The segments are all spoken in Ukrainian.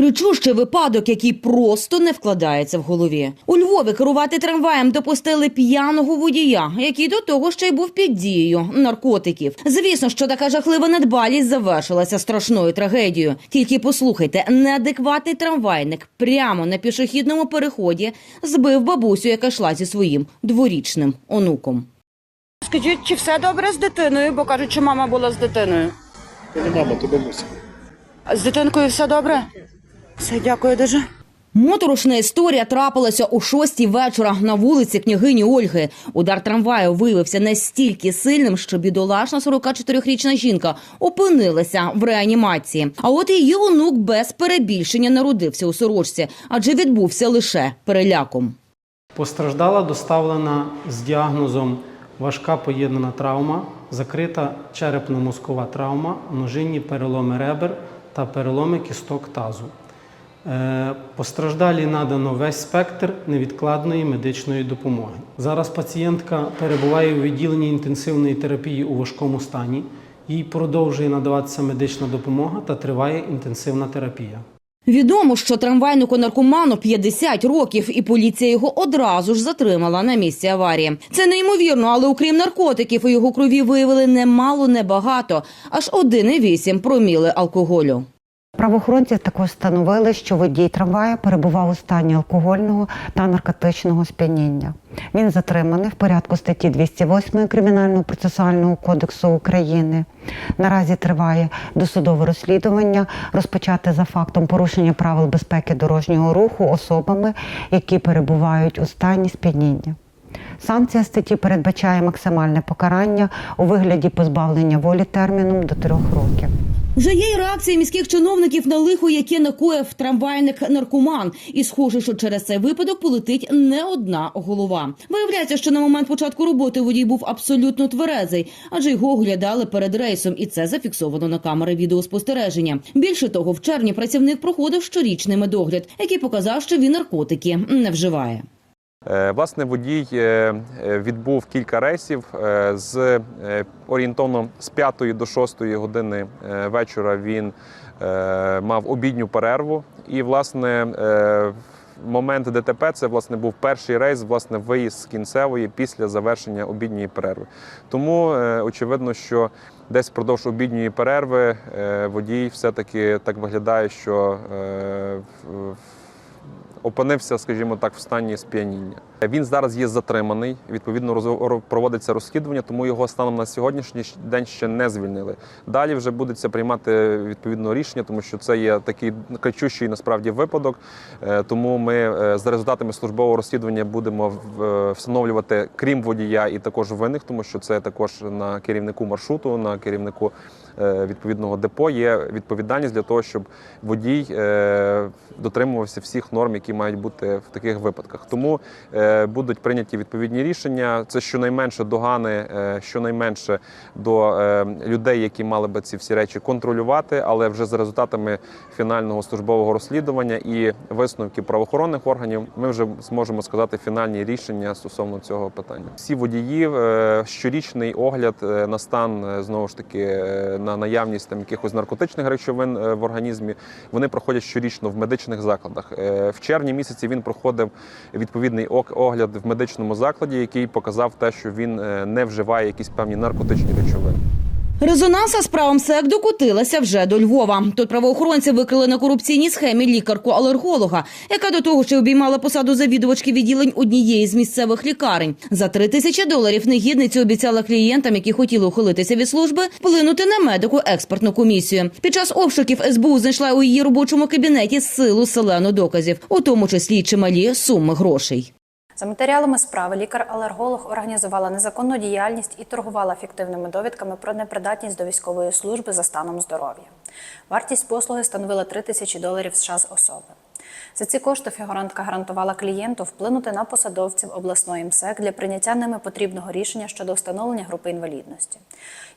Кричущий випадок, який просто не вкладається в голові. У Львові керувати трамваєм допустили п'яного водія, який до того ще й був під дією наркотиків. Звісно, що така жахлива недбалість завершилася страшною трагедією. Тільки послухайте, неадекватний трамвайник прямо на пішохідному переході збив бабусю, яка йшла зі своїм дворічним онуком. Скажіть, чи все добре з дитиною? Бо кажуть, що мама була з дитиною. То не мама, то бабуся. З дитинкою все добре? Все, дякую дуже. Моторошна історія трапилася о шостій вечора на вулиці княгині Ольги. Удар трамваю виявився настільки сильним, що бідолашна 44-річна жінка опинилася в реанімації. А от її онук без перебільшення народився у сорочці, адже відбувся лише переляком. Постраждала доставлена з діагнозом важка поєднана травма, закрита черепно-мозкова травма, множинні переломи ребер та переломи кісток тазу. Е, Постраждалій надано весь спектр невідкладної медичної допомоги. Зараз пацієнтка перебуває у відділенні інтенсивної терапії у важкому стані. Їй продовжує надаватися медична допомога та триває інтенсивна терапія. Відомо, що трамвайнику наркоману 50 років, і поліція його одразу ж затримала на місці аварії. Це неймовірно, але окрім наркотиків у його крові виявили немало, небагато, аж 1,8 проміли алкоголю. Правоохоронці також встановили, що водій трамвая перебував у стані алкогольного та наркотичного сп'яніння. Він затриманий в порядку статті 208 Кримінального процесуального кодексу України. Наразі триває досудове розслідування, розпочате за фактом порушення правил безпеки дорожнього руху особами, які перебувають у стані сп'яніння. Санкція статті передбачає максимальне покарання у вигляді позбавлення волі терміном до трьох років. Вже є й реакції міських чиновників на лихо, яке накоїв трамвайник наркоман. І схоже, що через цей випадок полетить не одна голова. Виявляється, що на момент початку роботи водій був абсолютно тверезий, адже його оглядали перед рейсом, і це зафіксовано на камери відеоспостереження. Більше того, в червні працівник проходив щорічний медогляд, який показав, що він наркотики не вживає. Е, Власне, водій е, е, відбув кілька рейсів з орієнтовно з 5 до 6 години вечора. Він мав обідню перерву. І, власне, момент ДТП це власне був перший рейс, власне, виїзд з кінцевої після завершення обідньої перерви. Тому очевидно, що десь впродовж обідньої перерви водій все-таки так виглядає, що в- опинився, скажімо так, в стані сп'яніння. Він зараз є затриманий. Відповідно, проводиться розслідування, тому його станом на сьогоднішній день ще не звільнили. Далі вже будеться приймати відповідно рішення, тому що це є такий кричущий насправді випадок. Е, Тому ми е, за результатами службового розслідування будемо е, встановлювати крім водія і також винних, тому що це також на керівнику маршруту, на керівнику відповідного депо є відповідальність для того, щоб водій е, дотримувався всіх норм, які мають бути в таких випадках. Тому е, будуть прийняті відповідні рішення. Це щонайменше догани, е, щонайменше до е, людей, які мали би ці всі речі контролювати, але вже за результатами фінального службового розслідування і висновків правоохоронних органів, ми вже зможемо сказати фінальні рішення стосовно цього питання. Всі водії е, щорічний огляд е, на стан е, знову ж таки е, на наявність там якихось наркотичних речовин е, в організмі. Вони проходять щорічно в медичних закладах. Е, В червні місяці він проходив відповідний огляд в медичному закладі, який показав те, що він е, не вживає якісь певні наркотичні речовини. Резонанса справа МСЕК докотилася вже до Львова. Тут правоохоронці викрили на корупційній схемі лікарку-алерголога, яка до того ще обіймала посаду завідувачки відділень однієї з місцевих лікарень. За три тисячі доларів негідниця обіцяла клієнтам, які хотіли ухилитися від служби, вплинути на медику експертну комісію. Під час обшуків СБУ знайшла у її робочому кабінеті силу селену доказів, у тому числі чималі суми грошей. За матеріалами справи лікар-алерголог організувала незаконну діяльність і торгувала фіктивними довідками про непридатність до військової служби за станом здоров'я. Вартість послуги становила 3 тисячі доларів США з особи. За ці кошти фігурантка гарантувала клієнту вплинути на посадовців обласної МСЕК для прийняття ними потрібного рішення щодо встановлення групи інвалідності.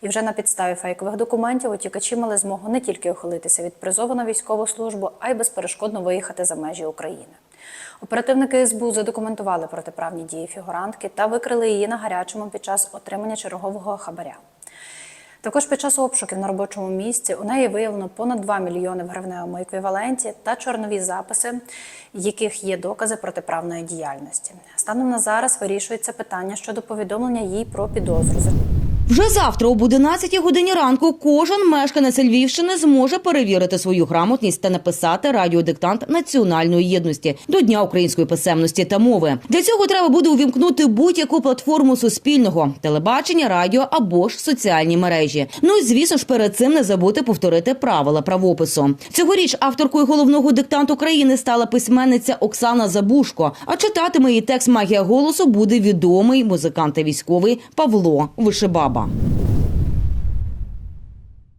І вже на підставі фейкових документів утікачі мали змогу не тільки ухилитися від призову на військову службу, а й безперешкодно виїхати за межі України. Оперативники СБУ задокументували протиправні дії фігурантки та викрили її на гарячому під час отримання чергового хабаря. Також під час обшуків на робочому місці у неї виявлено понад 2 мільйони в гривневому еквіваленті та чорнові записи, яких є докази протиправної діяльності. Станом на зараз вирішується питання щодо повідомлення їй про підозру. Вже завтра об 11 годині ранку кожен мешканець Львівщини зможе перевірити свою грамотність та написати радіодиктант національної єдності до Дня української писемності та мови. Для цього треба буде увімкнути будь-яку платформу суспільного телебачення, радіо або ж соціальні мережі. Ну і звісно ж, перед цим не забути повторити правила правопису. Цьогоріч авторкою головного диктанту країни стала письменниця Оксана Забушко. А читатиме її текст Магія голосу буде відомий музикант та військовий Павло Вишибаба.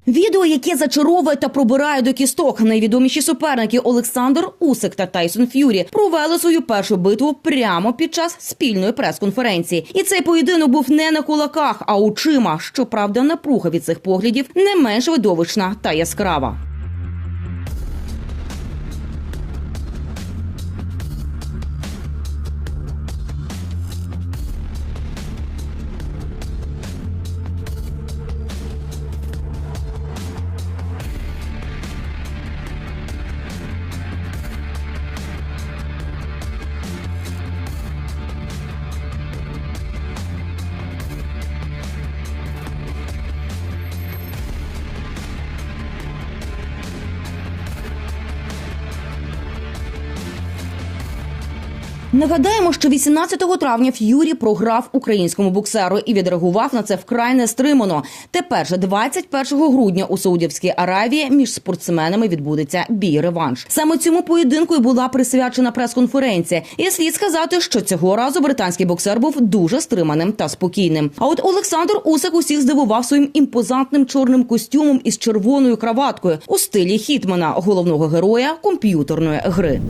Відео, яке зачаровує та пробирає до кісток, найвідоміші суперники Олександр Усик та Тайсон Ф'юрі провели свою першу битву прямо під час спільної прес-конференції. І цей поєдинок був не на кулаках, а очима. Щоправда, напруга від цих поглядів не менш видовищна та яскрава. Нагадаємо, що 18 травня Ф'юрі програв українському боксеру і відреагував на це вкрай нестримано. Тепер же 21 грудня у Саудівській Аравії між спортсменами відбудеться бій реванш. Саме цьому поєдинку і була присвячена прес-конференція. І слід сказати, що цього разу британський боксер був дуже стриманим та спокійним. А от Олександр Усик усіх здивував своїм імпозантним чорним костюмом із червоною краваткою у стилі Хітмана, головного героя комп'ютерної гри.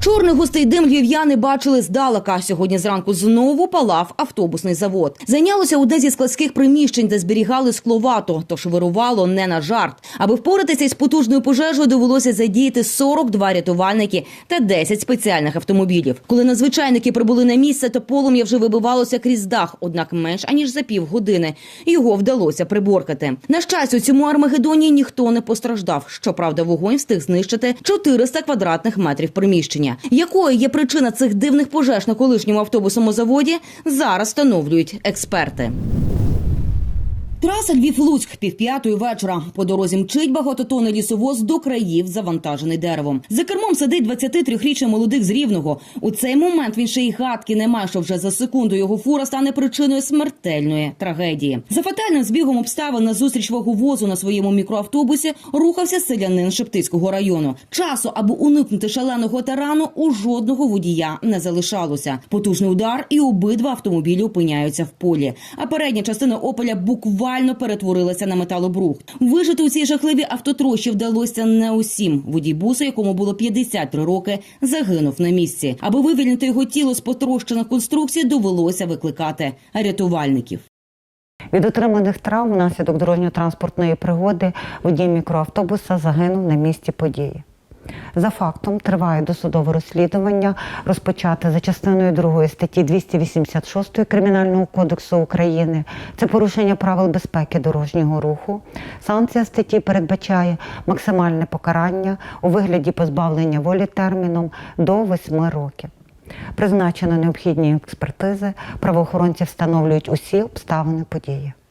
Чорний густий дим львів'яни бачили здалека. Сьогодні зранку знову палав автобусний завод. Зайнялося одне зі складських приміщень, де зберігали скловато, тож вирувало не на жарт. Аби впоратися із потужною пожежею, довелося задіяти 42 рятувальники та 10 спеціальних автомобілів. Коли надзвичайники прибули на місце, то полум'я вже вибивалося крізь дах, однак менш аніж за півгодини його вдалося приборкати. На щастя, у цьому армагедоні ніхто не постраждав. Щоправда, вогонь встиг знищити 400 квадратних метрів приміщення. Якою є причина цих дивних пожеж на колишньому автобусному заводі, зараз встановлюють експерти. Траса Львів-Луцьк півп'ятої вечора. По дорозі мчить багатотонний лісовоз до країв, завантажений деревом. За кермом сидить 23-річний молодик з Рівного. У цей момент він ще й гадки не має, що вже за секунду його фура стане причиною смертельної трагедії. За фатальним збігом обставин на зустріч ваговозу на своєму мікроавтобусі рухався селянин Шептицького району. Часу, аби уникнути шаленого тарану, у жодного водія не залишалося. Потужний удар, і обидва автомобілі опиняються в полі. А передня частина опеля буквально перетворилася на металобрухт. Вижити у цій жахливій автотрощі вдалося не усім. Водій буса, якому було 53 роки, загинув на місці. Аби вивільнити його тіло з потрощених конструкцій, довелося викликати рятувальників. Від отриманих травм внаслідок дорожньо-транспортної пригоди водій мікроавтобуса загинув на місці події. За фактом триває досудове розслідування, розпочате за частиною 2 статті 286 Кримінального кодексу України. Це порушення правил безпеки дорожнього руху. Санкція статті передбачає максимальне покарання у вигляді позбавлення волі терміном до 8 років. Призначено необхідні експертизи. Правоохоронці встановлюють усі обставини події.